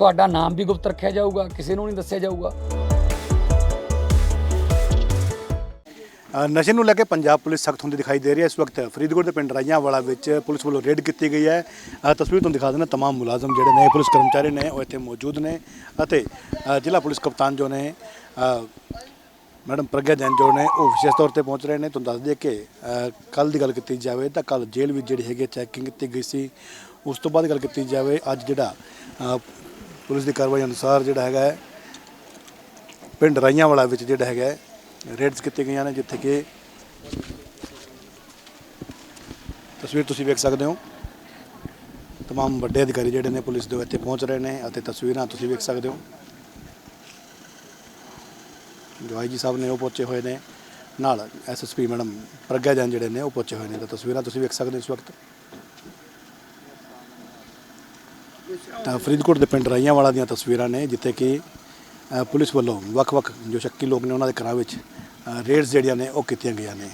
ਤੁਹਾਡਾ ਨਾਮ ਵੀ ਗੁਪਤ ਰੱਖਿਆ ਜਾਊਗਾ ਕਿਸੇ ਨੂੰ ਨਹੀਂ ਦੱਸਿਆ ਜਾਊਗਾ। ਨਸ਼ੇ ਨੂੰ ਲੈ ਕੇ ਪੰਜਾਬ ਪੁਲਿਸ ਸਖਤ ਹੁੰਦੀ ਦਿਖਾਈ ਦੇ ਰਹੀ ਹੈ। ਇਸ ਵਕਤ ਫਰੀਦਕੋਟ ਦੇ ਪਿੰਡ ਰਾਈਆਂ ਵਾਲਾ ਵਿੱਚ ਪੁਲਿਸ ਵੱਲੋਂ ਰੇਡ ਕੀਤੀ ਗਈ ਹੈ। ਅ, ਤਸਵੀਰ ਤੁਹਾਨੂੰ ਦਿਖਾ ਦਿੰਦਾ ਤਮਾਮ ਮੁਲਾਜ਼ਮ ਜਿਹੜੇ ਨੇ ਪੁਲਿਸ ਕਰਮਚਾਰੀ ਨੇ ਉਹ ਇੱਥੇ ਮੌਜੂਦ ਨੇ ਅਤੇ ਅ, ਜ਼ਿਲ੍ਹਾ ਪੁਲਿਸ ਕਪਤਾਨ ਜੋ ਨੇ ਅ, ਮੈਡਮ ਪ੍ਰਗਿਆ ਜੈਨ ਜੋ ਨੇ ਉਹ ਵਿਸ਼ੇਸ਼ ਤੌਰ ਤੇ ਪਹੁੰਚ ਰਹੇ ਨੇ। ਤੁਹਾਨੂੰ ਦੱਸ ਦਈਏ ਕਿ ਕੱਲ ਦੀ ਗੱਲ ਕੀਤੀ ਜਾਵੇ ਤਾਂ ਕੱਲ ਜੇਲ੍ਹ ਵਿੱਚ ਜਿਹੜੀ ਹੈਗੀ ਚੈਕਿੰਗ ਕੀਤੀ ਗਈ ਸੀ। ਉਸ ਤੋਂ ਬਾਅਦ ਗੱਲ ਕੀਤੀ ਜਾਵੇ ਅੱਜ ਜਿਹੜਾ ਅ, ਪੁਲਿਸ ਦੀ ਕਾਰਵਾਈ ਅਨੁਸਾਰ ਜਿਹੜਾ ਹੈਗਾ ਹੈ, ਪਿੰਡ ਰਾਈਆਂ ਵਾਲਾ ਵਿੱਚ ਜਿਹੜਾ ਹੈਗਾ ਰੇਡਸ ਕੀਤੇ ਗਈਆਂ ਨੇ ਜਿੱਥੇ ਕਿ ਤਸਵੀਰ ਤੁਸੀਂ ਵੇਖ ਸਕਦੇ ਹੋ। ਤਮਾਮ ਵੱਡੇ ਅਧਿਕਾਰੀ ਜਿਹੜੇ ਨੇ ਪੁਲਿਸ ਦੇ ਇੱਥੇ ਪਹੁੰਚ ਰਹੇ ਨੇ ਅਤੇ ਤਸਵੀਰਾਂ ਤੁਸੀਂ ਵੇਖ ਸਕਦੇ ਹੋ। ਜੋ ਆਈ ਜੀ ਸਾਹਿਬ ਨੇ ਉਹ ਪਹੁੰਚੇ ਹੋਏ ਨੇ ਨਾਲ ਐਸਐਸਪੀ ਮੈਡਮ ਪ੍ਰਗਿਆ ਜੈਨ ਜਿਹੜੇ ਨੇ ਉਹ ਪਹੁੰਚੇ ਹੋਏ ਨੇ। ਤਾਂ ਤਸਵੀਰਾਂ ਤੁਸੀਂ ਵੇਖ ਸਕਦੇ ਹੋ ਇਸ ਵਕਤ। ਤਾਂ ਫਰੀਦਕੋਟ ਦੇ ਪਿੰਡ ਰਾਈਆਂਵਾਲਾ ਦੀਆਂ ਤਸਵੀਰਾਂ ਨੇ ਜਿੱਥੇ ਕਿ ਅ, ਪੁਲਿਸ ਵੱਲੋਂ ਵੱਖ-ਵੱਖ ਜੋ ਸ਼ੱਕੀ ਲੋਕ ਨੇ ਉਹਨਾਂ ਦੇ ਘਰਾਂ ਵਿੱਚ ਅ, ਰੇਡਸ ਜਿਹੜੀਆਂ ਨੇ ਉਹ ਕੀਤੀਆਂ ਗਈਆਂ ਨੇ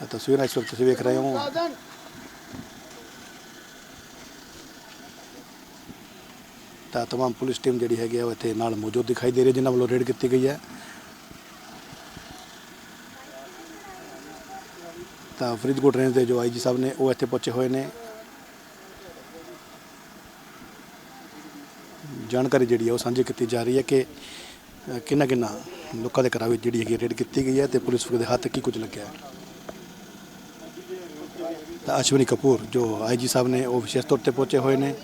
ਤਾਂ ਤਸਵੀਰਾਂ ਇਸ ਵਕਤ ਤੁਸੀਂ ਵੇਖ ਰਹੇ ਹੋ ਤਾਂ तमाम ਪੁਲਿਸ ਟੀਮ ਜਿਹੜੀ ਹੈਗੀ ਆ ਉਹ ਇੱਥੇ ਨਾਲ ਮੌਜੂਦ ਦਿਖਾਈ ਦੇ ਰਹੀ ਹੈ ਜਿਨ੍ਹਾਂ ਵੱਲੋਂ ਰੇਡ ਕੀਤੀ ਗਈ ਹੈ ਤਾਂ ਫਰੀਦਕੋਟ ਰੇਂਜ ਦੇ ਜੋ ਆਈਜੀ ਸਾਹਿਬ ਨੇ ਉਹ ਇੱਥੇ ਪਹੁੰਚੇ ਹੋਏ ਨੇ ਜਾਣਕਾਰੀ ਜਿਹੜੀ ਹੈ ਉਹ ਸਾਂਝੀ ਕੀਤੀ ਜਾ ਰਹੀ ਹੈ ਕਿ ਅ, ਕਿੰਨਾ ਕਿੰਨਾ ਲੋਕਾਂ ਦੇ ਘਰਾਂ ਵਿੱਚ ਜਿਹੜੀ ਹੈਗੀ ਰੇਡ ਕੀਤੀ ਗਈ ਹੈ ਤੇ ਪੁਲਿਸ ਦੇ ਹੱਥ ਕੀ ਕੁਝ ਲੱਗਿਆ ਹੈ ਤਾਂ ਅਸ਼ਵਨੀ ਕਪੂਰ ਜੋ ਆਈਜੀ ਸਾਹਿਬ ਨੇ ਉਹ ਵਿਸ਼ੇਸ਼ ਤੌਰ ਤੇ ਪਹੁੰਚੇ ਹੋਏ ਨੇ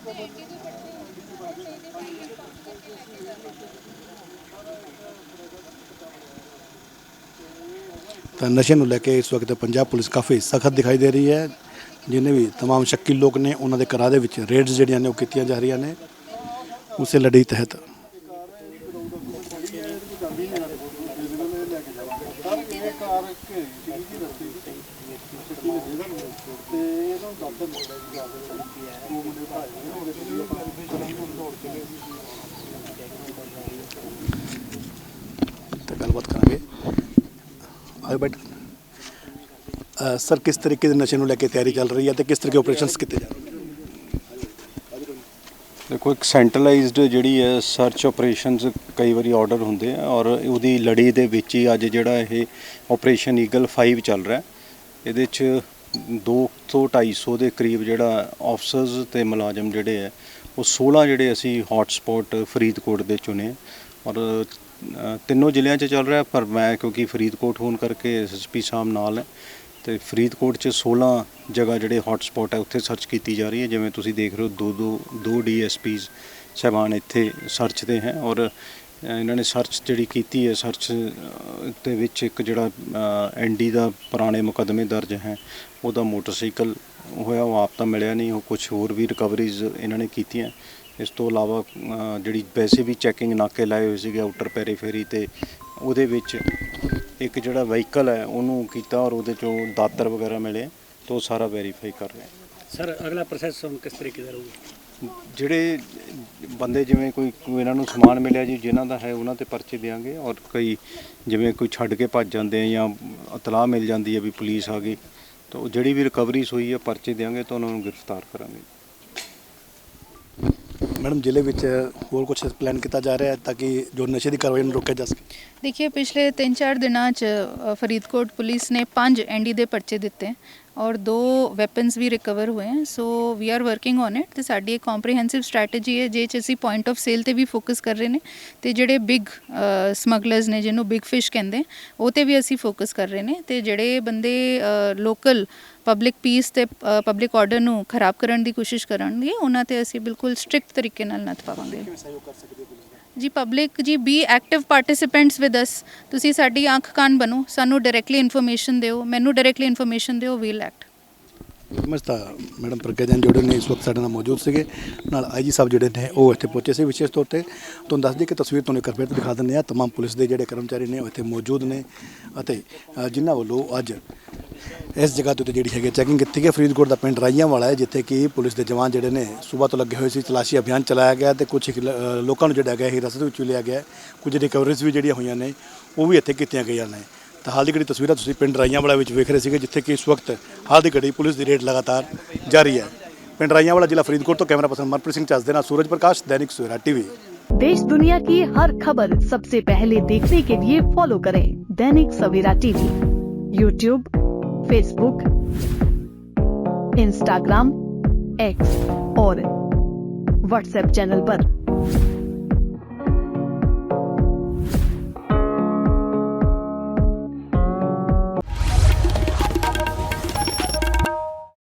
ਤਾਂ ਨਸ਼ੇ ਨੂੰ ਲੈ ਕੇ ਇਸ ਵਕਤ ਪੰਜਾਬ ਪੁਲਿਸ ਕਾਫੀ ਸਖਤ ਦਿਖਾਈ ਦੇ ਰਹੀ ਹੈ ਜਿੰਨੇ ਵੀ तमाम ਸ਼ੱਕੀ ਲੋਕ ਨੇ ਉਹਨਾਂ ਦੇ ਘਰਾਂ ਦੇ ਵਿੱਚ ਰੇਡਸ ਜਿਹੜੀਆਂ ਨੇ ਉਹ ਕੀਤੀਆਂ ਜਾ ਰਹੀਆਂ ਨੇ ਉਸੇ ਲੜੀ ਤਹਿਤ। ਤਾਂ ਗੱਲਬਾਤ ਕਰਾਂਗੇ। ਆਏ ਬਟ ਸਰ, ਕਿਸ ਤਰੀਕੇ ਦੇ ਨਸ਼ੇ ਨੂੰ ਲੈ ਕੇ ਤਿਆਰੀ ਚੱਲ ਰਹੀ ਹੈ ਤੇ ਕਿਸ ਤਰੀਕੇ ਆਪਰੇਸ਼ਨਸ ਕੀਤੇ ਜਾ ਰਹੇ ਦੇਖੋ, ਇੱਕ ਸੈਂਟਰਲਾਈਜ਼ਡ ਜਿਹੜੀ ਹੈ ਸਰਚ ਆਪਰੇਸ਼ਨਸ ਕਈ ਵਾਰੀ ਆਰਡਰ ਹੁੰਦੇ ਆ ਔਰ ਉਹਦੀ ਲੜੀ ਦੇ ਵਿੱਚ ਹੀ ਅੱਜ ਜਿਹੜਾ ਇਹ ਆਪਰੇਸ਼ਨ ਈਗਲ 5 ਚੱਲ ਰਿਹਾ। ਇਹਦੇ ਚ 200 250 ਦੇ ਕਰੀਬ ਜਿਹੜਾ ਆਫਸਰਸ ਤੇ ਮੁਲਾਜ਼ਮ ਜਿਹੜੇ ਆ, ਉਹ 16 ਜਿਹੜੇ ਅਸੀਂ ਹੌਟ ਸਪੌਟ ਫਰੀਦਕੋਟ ਦੇ ਚੁਣੇ ਔਰ ਤਿੰਨੋਂ ਜ਼ਿਲ੍ਹਿਆਂ 'ਚ ਚੱਲ ਰਿਹਾ ਪਰ ਮੈਂ ਕਿਉਂਕਿ ਫਰੀਦਕੋਟ ਹੋਣ ਕਰਕੇ ਐਸਐਸਪੀ ਸਾਹਿਬ ਨਾਲ ਹੈ ਤੇ ਫਰੀਦਕੋਟ 'ਚ 16 ਜਗ੍ਹਾ ਜਿਹੜੇ ਹੌਟ ਸਪੌਟ ਹੈ ਉੱਥੇ ਸਰਚ ਕੀਤੀ ਜਾ ਰਹੀ ਹੈ। ਜਿਵੇਂ ਤੁਸੀਂ ਦੇਖ ਰਹੇ ਹੋ, ਦੋ ਦੋ ਦੋ ਡੀਐਸਪੀਜ਼ ਸਾਹਿਬਾਨ ਇੱਥੇ ਸਰਚ ਤੇ ਹੈ ਔਰ ਇਹਨਾਂ ਨੇ ਸਰਚ ਜਿਹੜੀ ਕੀਤੀ ਹੈ ਸਰਚ ਦੇ ਵਿੱਚ ਇੱਕ ਜਿਹੜਾ ਐਨਡੀ ਦਾ ਪੁਰਾਣੇ ਮੁਕੱਦਮੇ ਦਰਜ ਹੈ। ਉਹਦਾ ਮੋਟਰਸਾਈਕਲ ਹੋਇਆ, ਉਹ ਆਪ ਤਾਂ ਮਿਲਿਆ ਨਹੀਂ, ਉਹ ਕੁਝ ਹੋਰ ਵੀ ਰਿਕਵਰੀਜ਼ ਇਹਨਾਂ ਨੇ ਕੀਤੀਆਂ। ਇਸ ਤੋਂ ਇਲਾਵਾ ਜਿਹੜੀ ਵੈਸੇ ਵੀ ਚੈਕਿੰਗ ਨਾਕੇ ਲਾਏ ਹੋਏ ਸੀਗੇ ਆਊਟਰ ਪੈਰੀਫੇਰੀ ਤੇ, ਉਹਦੇ ਵਿੱਚ ਇੱਕ ਜਿਹੜਾ ਵਹੀਕਲ ਹੈ ਉਹਨੂੰ ਕੀਤਾ ਔਰ ਉਹਦੇ ਚੋਂ ਦਾਤਰ ਵਗੈਰਾ ਮਿਲੇ ਤਾਂ ਉਹ ਸਾਰਾ ਵੈਰੀਫਾਈ ਕਰ ਰਹੇ ਹਾਂ। ਸਰ ਅਗਲਾ ਪ੍ਰੋਸੈਸ ਹੁਣ ਕਿਸ ਤਰੀਕੇ ਦਾ ਰਹੂਗਾ? ਜਿਹੜੇ ਬੰਦੇ ਜਿਵੇਂ ਕੋਈ ਕੋਈ ਇਹਨਾਂ ਨੂੰ ਸਮਾਨ ਮਿਲਿਆ ਜੀ ਜਿਨ੍ਹਾਂ ਦਾ ਹੈ ਉਹਨਾਂ ਤੇ ਪਰਚੇ ਦੇਾਂਗੇ ਔਰ ਕਈ ਜਿਵੇਂ ਕੋਈ ਛੱਡ ਕੇ ਭੱਜ ਜਾਂਦੇ ਆ ਜਾਂ ਇਤਲਾਹ ਮਿਲ ਜਾਂਦੀ ਹੈ ਵੀ ਪੁਲਿਸ ਆ ਗਈ ਤਾਂ ਉਹ ਜਿਹੜੀ ਵੀ ਰਿਕਵਰੀਜ਼ ਹੋਈ ਹੈ ਪਰਚੇ ਦੇਵਾਂਗੇ ਤਾਂ ਉਹਨਾਂ ਨੂੰ ਗ੍ਰਿਫਤਾਰ ਕਰਾਂਗੇ। ਮੈਡਮ, ਜ਼ਿਲ੍ਹੇ ਵਿੱਚ ਹੋਰ ਕੁਝ ਪਲਾਨ ਕੀਤਾ ਜਾ ਰਿਹਾ ਹੈ ਤਾਂ ਕਿ ਜੋ ਨਸ਼ੇ ਦੀ ਕਾਰਵਾਈ ਨੂੰ ਰੋਕਿਆ ਜਾ ਸਕੇ? ਦੇਖਿਏ, ਪਿਛਲੇ 3-4 ਦਿਨਾਂ 'ਚ ਫਰੀਦਕੋਟ ਪੁਲਿਸ ਨੇ 5 ਐਨਡੀ ਦੇ ਪਰਚੇ ਦਿੱਤੇ। ਔਰ ਦੋ ਵੈਪਨਸ ਵੀ ਰਿਕਵਰ ਹੋਏ ਹਨ so we are working on it ਤੇ ਸਾਡੀ ਇੱਕ ਕੰਪਰੀਹੈਂਸਿਵ ਸਟ੍ਰੈਟਜੀ ਹੈ ਜੇ ਚ ਅਸੀਂ ਪੁਆਇੰਟ ਆਫ ਸੇਲ ਤੇ ਵੀ ਫੋਕਸ ਕਰ ਰਹੇ ਨੇ ਤੇ ਜਿਹੜੇ ਬਿਗ ਸਮਗਲਰਸ ਨੇ ਜਿਹਨੂੰ ਬਿਗ ਫਿਸ਼ ਕਹਿੰਦੇ, ਉਹ ਤੇ ਵੀ ਅਸੀਂ ਫੋਕਸ ਕਰ ਰਹੇ ਨੇ ਤੇ ਜਿਹੜੇ ਬੰਦੇ ਲੋਕਲ ਪਬਲਿਕ ਪੀਸ ਤੇ ਪਬਲਿਕ ਆਰਡਰ ਨੂੰ ਖਰਾਬ ਕਰਨ ਦੀ ਕੋਸ਼ਿਸ਼ ਕਰਨਗੇ, ਉਹਨਾਂ ਤੇ ਅਸੀਂ ਬਿਲਕੁਲ ਸਟ੍ਰਿਕਟ ਤਰੀਕੇ ਨਾਲ ਨੱਥ ਪਾਵਾਂਗੇ। ਜੀ ਪਬਲਿਕ ਜੀ be active participants with us ਤੁਸੀਂ ਸਾਡੀ ਅੱਖ ਕੰਨ ਬਣੋ, ਸਾਨੂੰ ਡਾਇਰੈਕਟਲੀ ਇਨਫੋਰਮੇਸ਼ਨ ਦਿਓ, ਮੈਨੂੰ ਡਾਇਰੈਕਟਲੀ ਇਨਫੋਰਮੇਸ਼ਨ ਦਿਓ ਵੀਲ ਐਕਟ ਸਮਝਤਾ ਮੈਡਮ ਪ੍ਰਗਿਆ ਜੈਨ ਜਿਹੜੇ ਨੇ ਇਸ ਵਕਤ ਸਾਡੇ ਨਾਲ ਮੌਜੂਦ ਸੀਗੇ ਨਾਲ ਆਈਜੀ ਸਾਹਿਬ ਜਿਹੜੇ ਨੇ ਉਹ ਇੱਥੇ ਪਹੁੰਚੇ ਸੀ ਵਿਸ਼ੇਸ਼ ਤੌਰ ਤੇ ਤੁਹਾਨੂੰ ਦੱਸ ਦਈਏ ਕਿ ਤਸਵੀਰ ਤੁਹਾਨੂੰ ਇੱਕ ਵਾਰ ਫਿਰ ਤੋਂ ਦਿਖਾ ਦਿੰਦੇ ਆ तमाम ਪੁਲਿਸ ਦੇ ਜਿਹੜੇ ਕਰਮਚਾਰੀ ਨੇ ਉਹ ਇੱਥੇ ਮੌਜੂਦ ਨੇ ਅਤੇ ਅ, ਜਿਨ੍ਹਾਂ ਵੱਲੋਂ ਅੱਜ ਇਸ ਜਗ੍ਹਾ ਦੇ ਉੱਤੇ ਜਿਹੜੀ ਹੈਗੀ ਚੈਕਿੰਗ ਕੀਤੀ ਗਈ ਫਰੀਦਕੋਟ ਦਾ ਪਿੰਡ ਰਾਈਆਂ ਵਾਲਾ ਹੈ ਜਿੱਥੇ ਕਿ ਪੁਲਿਸ ਦੇ ਜਵਾਨ ਜਿਹੜੇ ਨੇ ਸਵੇਰ ਤੋਂ ਲੱਗੇ ਹੋਏ ਸੀ ਤਲਾਸ਼ੀ ਅਭਿਆਨ ਚਲਾਇਆ ਗਿਆ ਤੇ ਕੁਝ ਲੋਕਾਂ ਨੂੰ ਜਿਹੜਾ ਹੈਗਾ ਹਿਰਾਸਤ ਵਿੱਚ ਵੀ ਲਿਆ ਗਿਆ ਹੈ। ਕੁਝ ਰਿਕਵਰੀਜ਼ ਵੀ ਜਿਹੜੀਆਂ ਹੋਈਆਂ ਨੇ ਉਹ ਵੀ ਇੱਥੇ ਕੀਤੀਆਂ ਗਈਆਂ ਨੇ ਤਾਂ ਹਾਲ ਦੀ ਘੜੀ ਤਸਵੀਰਾਂ ਤੁਸੀਂ ਪਿੰਡ ਰਾਈਆਂ ਵਾਲਾ ਵਿੱਚ ਵੇਖ ਰਹੇ ਸੀਗੇ ਜਿੱਥੇ ਕਿ ਇਸ ਵਕਤ ਹਾਲ ਦੀ ਘੜੀ ਪੁਲਿਸ ਦੀ ਰੇਡ ਲਗਾਤਾਰ ਜਾਰੀ ਹੈ ਪਿੰਡ ਰਾਈਆਂ ਵਾਲਾ ਜ਼ਿਲ੍ਹਾ ਫਰੀਦਕੋਟ ਤੋਂ ਕੈਮਰਾ ਪਰਸਨ ਮਨਪ੍ਰੀਤ ਸਿੰਘ ਚੱਜ ਦੇ ਨਾਲ ਸੂਰਜ ਪ੍ਰਕਾਸ਼ ਦੈਨਿਕ ਸਵੇਰਾ ਟੀਵੀ देश दुनिया की हर खबर सबसे पहले देखने के लिए फॉलो करें Dainik Savera TV YouTube Facebook Instagram X और व्हाट्सएप चैनल पर।